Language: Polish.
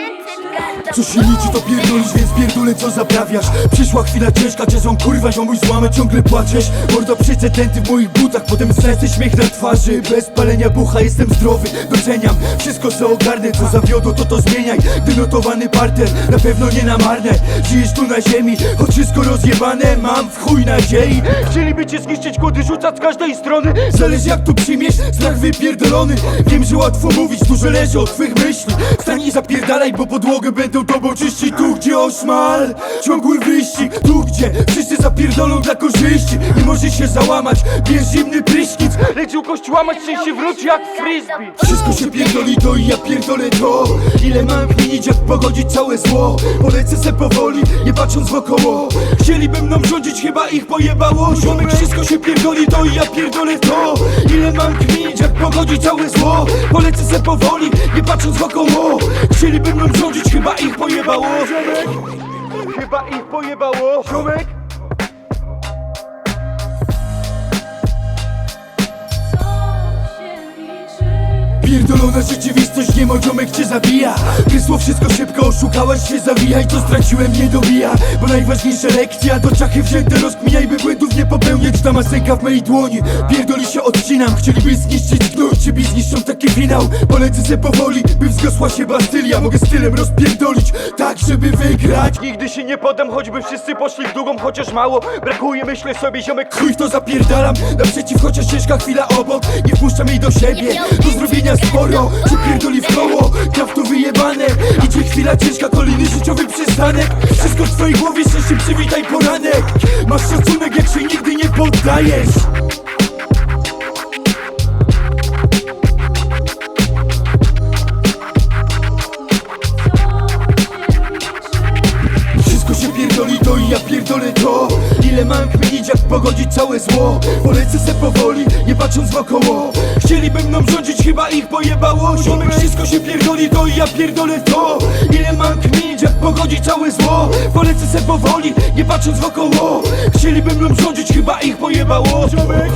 Let's Co się liczy to pierdolisz, więc pierdolę co zaprawiasz. Przyszła chwila ciężka, ciężą kurwa ziomuś złamę Ciągle płaczesz, mordo przecenty w moich butach Potem serce śmiech na twarzy. Bez palenia bucha jestem zdrowy, doceniam. Wszystko co ogarnę, co zawiodło to to zmieniaj. Gdy notowany parter, na pewno nie na marne. Żyjesz tu na ziemi, choć wszystko rozjebane Mam w chuj nadziei. Chcieliby cię zniszczyć, kłody rzucać z każdej strony. Zależy jak to przyjmiesz, strach wypierdolony. Wiem, że łatwo mówić, dużo leży od twych myśli. Stań i zapierdalaj, bo podłogę będą tobą czyścić Tu gdzie oszmal, ciągły wyścig Tu gdzie wszyscy zapierdolą dla korzyści. Nie możesz się załamać, bierz zimny prysznic. Lecz ukość łamać szczęście wróci jak frisbee. wszystko się pierdoli to i ja pierdolę to. Ile mam kminić jak pogodzić całe zło. Polecę se powoli, nie patrząc wokoło. Chcieliby mną rządzić, chyba ich pojebało. Ziomek, wszystko się pierdoli to i ja pierdolę to. Ile mam kminić jak pogodzić całe zło. Polecę se powoli, nie patrząc wokoło Chcieliby mną rządzić, chyba ich pojebało. Chyba ich pojebało. Ziomek Pierdolona rzeczywistość, nie moziomek cię zabija. Krysło wszystko szybko, oszukałaś się, zawijaj To straciłem, nie dobija. Bo najważniejsza lekcja, do czachy wzięte rozkminiaj By błędów nie popełniać, ta masenka w mojej dłoni Pierdoli się odcinam, chcieliby zniszczyć gnój Ciebie zniszczą taki finał? Polecę se powoli, by wzgosła się Bastylia. Mogę stylem rozpierdolić, tak żeby wygrać. Nigdy się nie podam, choćby wszyscy poszli w długą, chociaż mało. Brakuje, myślę sobie, ziomek Chuj to zapierdalam, naprzeciw chociaż ciężka chwila obok Nie wpuszczam jej do siebie, do zrobienia sporo Czy pierdoli w koło, to wyjebane. Idzie chwila ciężka, kolejny życiowy przystanek. Wszystko w twojej głowie, szczęście przywitaj poranek. Masz szacunek jak się nigdy nie poddajesz jak pogodzić całe zło. Polecę se powoli, nie patrząc wokoło. Chcieliby mną rządzić, chyba ich pojebało. Ziomek, wszystko się pierdoli to i ja pierdolę to. Ile mam kminić jak pogodzić całe zło? Polecę se powoli, nie patrząc wokoło. Chcieliby mną rządzić, chyba ich pojebało. Ziomek